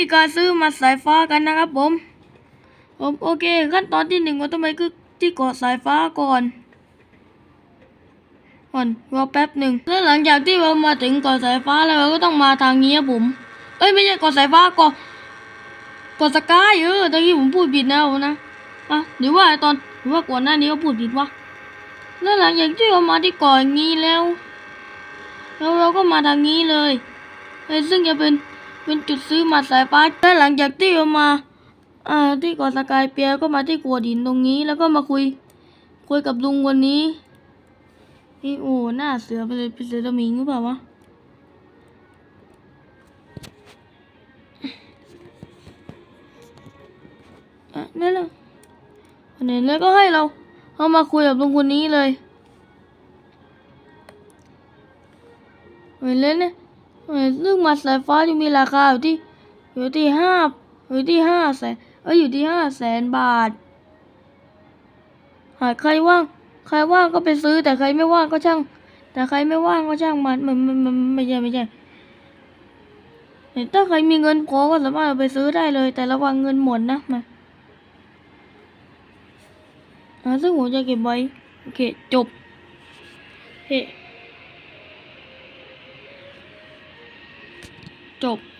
ธีการซื้อมาสายฟ้ากันนะครับผม ผมโอเค ขั้นตอนที่หนึ่งเราต้องไปคือที่เกาะสายฟ้าก่อนก่อนรอแป๊บหนึ่งแล้วหลังจากที่เรามาถึงเกาะสายฟ้าแล้วเราก็ต้องมาทางนี้ครับผม เอ้ยไม่ใช่เกาะสายฟ้าเกาะเกาะสกายเออตอนนี้ผมพูดผิดแล้วนะอะหรือว่าตอนหรือว่าก่อนหน้านี้ก็พูดผิดวะแล้วหลังจากที่เรามาที่เกาะอย่างนี้แล้วแล้วเราก็มาทางนี้เลยเอ้ยซึ่งจะเป็น เป็นจุดซื้อมัดสายฟ้าแล้หลังจากที่เรามาอ่าที่เกาะสกายเปียก็มาที่กัวดินตรงนี้ แล้วก็มาคุย คุยกับลุงคนนี้นี่โอ้หน้าเสือไปเลยเป็นเสือตะมิงหรือเปล่าวะอะนั่นแหละอันนี้แล้วก็ให้เราเขามาคุยกับลุงคนนี้เลยเห็นเลยเนี่ย ซึ่งมัดสายฟ้าจะมีราคาอยู่ที่อยู่ที่ห้าอยู่ที่ห้าแสนเอ้ยอยู่ที่ห้าแสนบาท หากใครว่าง ใครว่างก็ไปซื้อ แต่ใครไม่ว่างก็ช่าง แต่ใครไม่ว่างก็ช่างมันมันมันมันไม่ใช่ไม่ใช่ถ้าใครมีเงินพอก็สามารถเอาไปซื้อได้เลย แต่ระวังเงินหมดนะมาซึ่งผมจะเก็บไว้ โอเค จบเฮ้ จบโอ